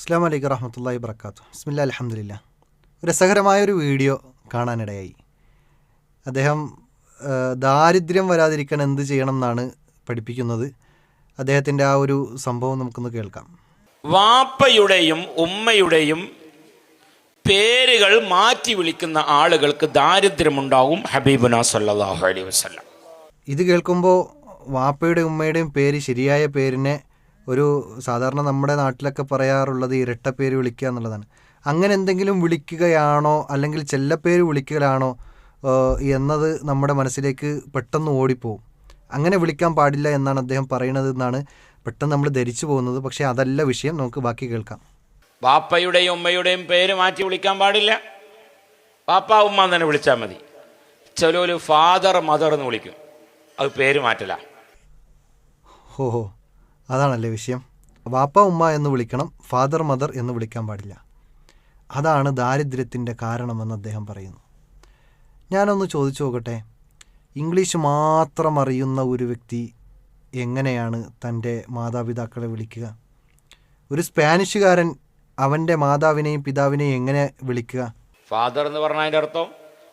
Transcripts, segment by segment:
അസ്സാം വലൈക്കും റഹമത്തല്ലാഹി വർക്കാത്തു ബിസ്മില്ല അലഹമില്ല ഒരു രസകരമായൊരു വീഡിയോ കാണാനിടയായി. അദ്ദേഹം ദാരിദ്ര്യം വരാതിരിക്കാൻ എന്ത് ചെയ്യണം എന്നാണ് പഠിപ്പിക്കുന്നത്. അദ്ദേഹത്തിന്റെ ആ ഒരു സംഭവം നമുക്കൊന്ന് കേൾക്കാം. വാപ്പയുടെയും ഉമ്മയുടെയും പേരുകൾ മാറ്റി വിളിക്കുന്ന ആളുകൾക്ക് ദാരിദ്ര്യമുണ്ടാവും ഹബീബുന സല്ലാഹു അലൈഹി വസ്ലാം ഇത് കേൾക്കുമ്പോൾ വാപ്പയുടെ ഉമ്മയുടെയും പേര് ശരിയായ പേരിനെ ഒരു സാധാരണ നമ്മുടെ നാട്ടിലൊക്കെ പറയാറുള്ളത് ഇരട്ട പേര് വിളിക്കുക എന്നുള്ളതാണ്. അങ്ങനെ എന്തെങ്കിലും വിളിക്കുകയാണോ അല്ലെങ്കിൽ ചെല്ലപ്പേര് വിളിക്കലാണോ എന്നത് നമ്മുടെ മനസ്സിലേക്ക് പെട്ടെന്ന് ഓടിപ്പോവും. അങ്ങനെ വിളിക്കാൻ പാടില്ല എന്നാണ് അദ്ദേഹം പറയുന്നത് എന്നാണ് പെട്ടെന്ന് നമ്മൾ ധരിച്ചു പോകുന്നത്. പക്ഷേ അതല്ല വിഷയം. നമുക്ക് ബാക്കി കേൾക്കാം. ബാപ്പയുടെയും ഉമ്മയുടെയും പേര് മാറ്റി വിളിക്കാൻ പാടില്ല. വാപ്പ ഉമ്മ തന്നെ വിളിച്ചാൽ മതി. ചിലൊരു ഫാദർ മദർ എന്ന് വിളിക്കും. അത് പേര് മാറ്റല. ഹോ ഹോ. അതാണല്ലേ വിഷയം. വാപ്പ ഉമ്മ എന്ന് വിളിക്കണം ഫാദർ മദർ എന്ന് വിളിക്കാൻ പാടില്ല. അതാണ് ദാരിദ്ര്യത്തിന്റെ കാരണമെന്ന് അദ്ദേഹം പറയുന്നു. ഞാനൊന്ന് ചോദിച്ചു നോക്കട്ടെ. ഇംഗ്ലീഷ് മാത്രം അറിയുന്ന ഒരു വ്യക്തി എങ്ങനെയാണ് തന്റെ മാതാപിതാക്കളെ വിളിക്കുക? ഒരു സ്പാനിഷുകാരൻ അവന്റെ മാതാവിനെയും പിതാവിനെയും എങ്ങനെ വിളിക്കുക? ഫാദർ എന്ന് പറഞ്ഞാൽ അതിന്റെ അർത്ഥം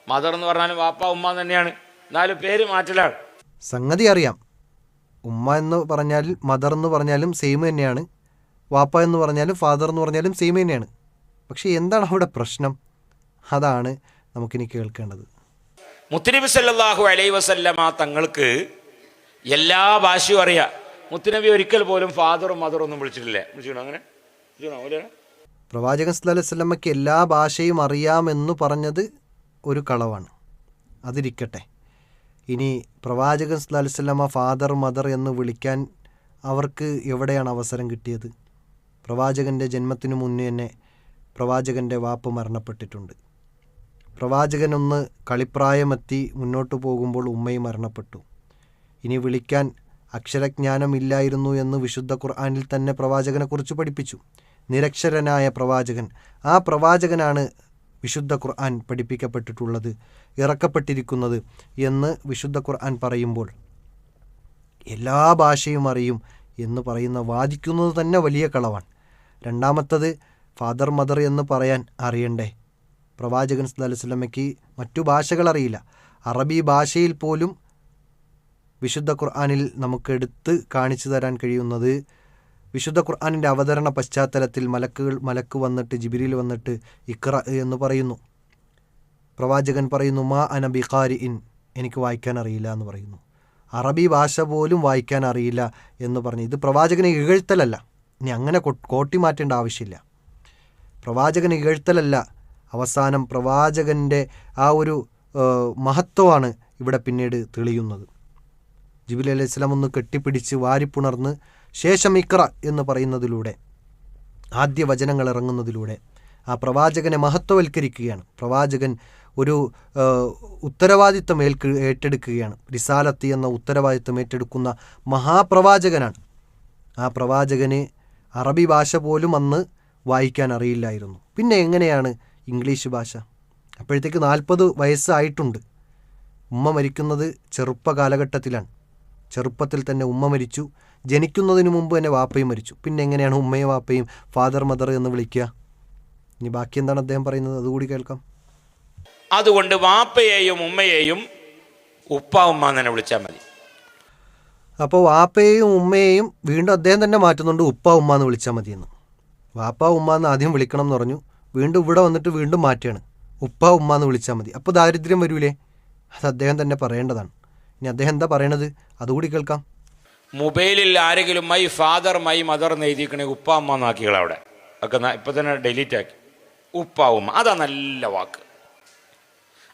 മദർ എന്ന് പറഞ്ഞാലും വാപ്പ ഉമ്മ തന്നെയാണ്. എന്നാലും പേര് മാറ്റലാണ്. സംഗതി അറിയാം. ഉമ്മ എന്ന് പറഞ്ഞാൽ മദർ എന്ന് പറഞ്ഞാലും സെയിം തന്നെയാണ്. വാപ്പ എന്ന് പറഞ്ഞാലും ഫാദർ എന്ന് പറഞ്ഞാലും സെയിം തന്നെയാണ്. പക്ഷേ എന്താണ് അവിടെ പ്രശ്നം? അതാണ് നമുക്കിനി കേൾക്കേണ്ടത്. മുത്തുനബി സല്ലാഹു അലൈ വസല്ലമ തങ്ങൾക്ക് എല്ലാ ഭാഷയും അറിയാം. മുത്തുനബി ഒരിക്കൽ പോലും ഫാദറും മദറും ഒന്നും വിളിച്ചിട്ടില്ല. വിളിച്ചിട്ടുണ്ടോ അങ്ങനെ? പ്രവാചകൻ സല്ലല്ലാഹു അലൈഹി സ്വലമയ്ക്ക് എല്ലാ ഭാഷയും അറിയാമെന്ന് പറഞ്ഞത് ഒരു കളവാണ്. അതിരിക്കട്ടെ. ഇനി പ്രവാചകൻ അലൈഹി ഫാദർ മദർ എന്ന് വിളിക്കാൻ അവർക്ക് എവിടെയാണ് അവസരം കിട്ടിയത്? പ്രവാചകന്റെ ജന്മത്തിനു മുന്നേ തന്നെ പ്രവാചകന്റെ വാപ്പ് മരണപ്പെട്ടിട്ടുണ്ട്. പ്രവാചകനൊന്ന് കളിപ്രായമെത്തി മുന്നോട്ട് പോകുമ്പോൾ ഉമ്മയും മരണപ്പെട്ടു. ഇനി വിളിക്കാൻ അക്ഷരജ്ഞാനമില്ലായിരുന്നു എന്ന് വിശുദ്ധ ഖുർആാനിൽ തന്നെ പ്രവാചകനെക്കുറിച്ച് പഠിപ്പിച്ചു. നിരക്ഷരനായ പ്രവാചകൻ. ആ പ്രവാചകനാണ് വിശുദ്ധ ഖുർആൻ പഠിപ്പിക്കപ്പെട്ടിട്ടുള്ളത് ഇറക്കപ്പെട്ടിരിക്കുന്നത് എന്ന് വിശുദ്ധ ഖുർആൻ പറയുമ്പോൾ എല്ലാ ഭാഷയും അറിയും എന്ന് പറയുന്ന വാദിക്കുന്നത് തന്നെ വലിയ കളവാണ്. രണ്ടാമത്തത് ഫാദർ മദർ എന്ന് പറയാൻ അറിയണ്ടേ? പ്രവാചകൻ വസല്ലമയ്ക്ക് മറ്റു ഭാഷകൾ അറിയില്ല. അറബി ഭാഷയിൽ പോലും വിശുദ്ധ ഖുർആാനിൽ നമുക്ക് എടുത്ത് കാണിച്ചു തരാൻ കഴിയുന്നത് വിശുദ്ധ ഖുർആാനിന്റെ അവതരണ പശ്ചാത്തലത്തിൽ മലക്കുകൾ മലക്ക് വന്നിട്ട് ജിബിരിൽ വന്നിട്ട് ഇക്ര എന്ന് പറയുന്നു. പ്രവാചകൻ പറയുന്നു മാ അന ബിഖാരി ഇൻ എനിക്ക് വായിക്കാൻ അറിയില്ല എന്ന് പറയുന്നു. അറബി ഭാഷ പോലും വായിക്കാൻ അറിയില്ല എന്ന് പറഞ്ഞു. ഇത് പ്രവാചകനെ ഇകഴ്ത്തലല്ല. ഇനി അങ്ങനെ കോട്ടി മാറ്റേണ്ട ആവശ്യമില്ല. പ്രവാചകന് ഇകഴ്ത്തലല്ല. അവസാനം പ്രവാചകന്റെ ആ ഒരു മഹത്വമാണ് ഇവിടെ പിന്നീട് തെളിയുന്നത്. ജിബിലി അലൈഹി സ്വലാം ഒന്ന് കെട്ടിപ്പിടിച്ച് വാരിപ്പുണർന്ന് ശേഷം ഇക്ര എന്ന് പറയുന്നതിലൂടെ ആദ്യ വചനങ്ങൾ ഇറങ്ങുന്നതിലൂടെ ആ പ്രവാചകനെ മഹത്വവൽക്കരിക്കുകയാണ്. പ്രവാചകൻ ഒരു ഉത്തരവാദിത്വം ഏൽക്ക് ഏറ്റെടുക്കുകയാണ്. റിസാലത്ത് എന്ന ഉത്തരവാദിത്തം ഏറ്റെടുക്കുന്ന മഹാപ്രവാചകനാണ്. ആ പ്രവാചകന് അറബി ഭാഷ പോലും അന്ന് വായിക്കാൻ അറിയില്ലായിരുന്നു. പിന്നെ എങ്ങനെയാണ് ഇംഗ്ലീഷ് ഭാഷ? അപ്പോഴത്തേക്ക് നാൽപ്പത് വയസ്സായിട്ടുണ്ട്. ഉമ്മ മരിക്കുന്നത് ചെറുപ്പ കാലഘട്ടത്തിലാണ്. ചെറുപ്പത്തിൽ തന്നെ ഉമ്മ മരിച്ചു. ജനിക്കുന്നതിന് മുമ്പ് തന്നെ വാപ്പയും മരിച്ചു. പിന്നെ എങ്ങനെയാണ് ഉമ്മയും വാപ്പയും ഫാദർ മദർ എന്ന് വിളിക്കുക? ഇനി ബാക്കി എന്താണ് അദ്ദേഹം പറയുന്നത്? അതുകൂടി കേൾക്കാം. അതുകൊണ്ട് വാപ്പയെയും ഉമ്മയെയും ഉപ്പ ഉമ്മ തന്നെ വിളിച്ചാൽ മതി. അപ്പോൾ വാപ്പയെയും ഉമ്മയെയും വീണ്ടും അദ്ദേഹം തന്നെ മാറ്റുന്നുണ്ട് ഉപ്പ ഉമ്മ എന്ന് വിളിച്ചാൽ മതിയെന്ന് വാപ്പ ഉമ്മ എന്ന് ആദ്യം വിളിക്കണം എന്ന് പറഞ്ഞു. വീണ്ടും ഇവിടെ വന്നിട്ട് വീണ്ടും മാറ്റുകയാണ്. ഉപ്പ ഉമ്മ എന്ന് വിളിച്ചാൽ മതി. അപ്പോൾ ദാരിദ്ര്യം വരൂലേ? അത് അദ്ദേഹം തന്നെ പറയേണ്ടതാണ്. ഇനി അദ്ദേഹം എന്താ പറയണത്? അതുകൂടി കേൾക്കാം. മൊബൈലിൽ ആരെങ്കിലും മൈ ഫാദർ മൈ മദർ എന്ന് എഴുതിക്കണേ ഉപ്പ അമ്മ എന്നാക്കികൾ അവിടെ. ഒക്കെ ഇപ്പം തന്നെ ഡിലീറ്റ് ആക്കി. ഉപ്പ ഉമ്മ അതാ നല്ല വാക്ക്.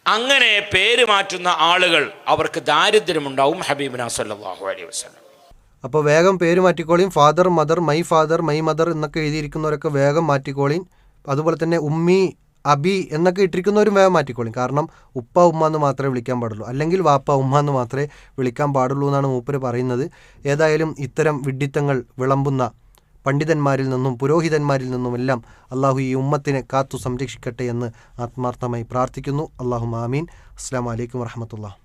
അങ്ങനെ പേര് മാറ്റുന്ന ആളുകൾ അവർക്ക് ദാരിദ്ര്യമുണ്ടാവും ഹബീബിന സല്ലല്ലാഹു അലൈഹി വസല്ലം. അപ്പോൾ വേഗം പേര് മാറ്റിക്കോളിയും father mother my father my mother എന്നൊക്കെ എഴുതിയിരിക്കുന്നവരൊക്കെ വേഗം മാറ്റിക്കോളിയും അതുപോലെ തന്നെ ഉമ്മി അബി എന്നൊക്കെ ഇട്ടിരിക്കുന്നവരും വേഗം മാറ്റിക്കോളും. കാരണം ഉപ്പ ഉമ്മ എന്ന് മാത്രമേ വിളിക്കാൻ പാടുള്ളൂ. അല്ലെങ്കിൽ വാപ്പ ഉമ്മ എന്ന് മാത്രമേ വിളിക്കാൻ പാടുള്ളൂ എന്നാണ് മൂപ്പര് പറയുന്നത്. ഏതായാലും ഇത്തരം വിഡ്ഢിത്തങ്ങൾ വിളമ്പുന്ന പണ്ഡിതന്മാരിൽ നിന്നും പുരോഹിതന്മാരിൽ നിന്നും എല്ലാം അള്ളാഹു ഈ ഉമ്മത്തിനെ കാത്തു സംരക്ഷിക്കട്ടെ എന്ന് ആത്മാർത്ഥമായി പ്രാർത്ഥിക്കുന്നു. അള്ളാഹു മാമീൻ അസ്സാം വലൈക്കും വർഹമത്തുള്ള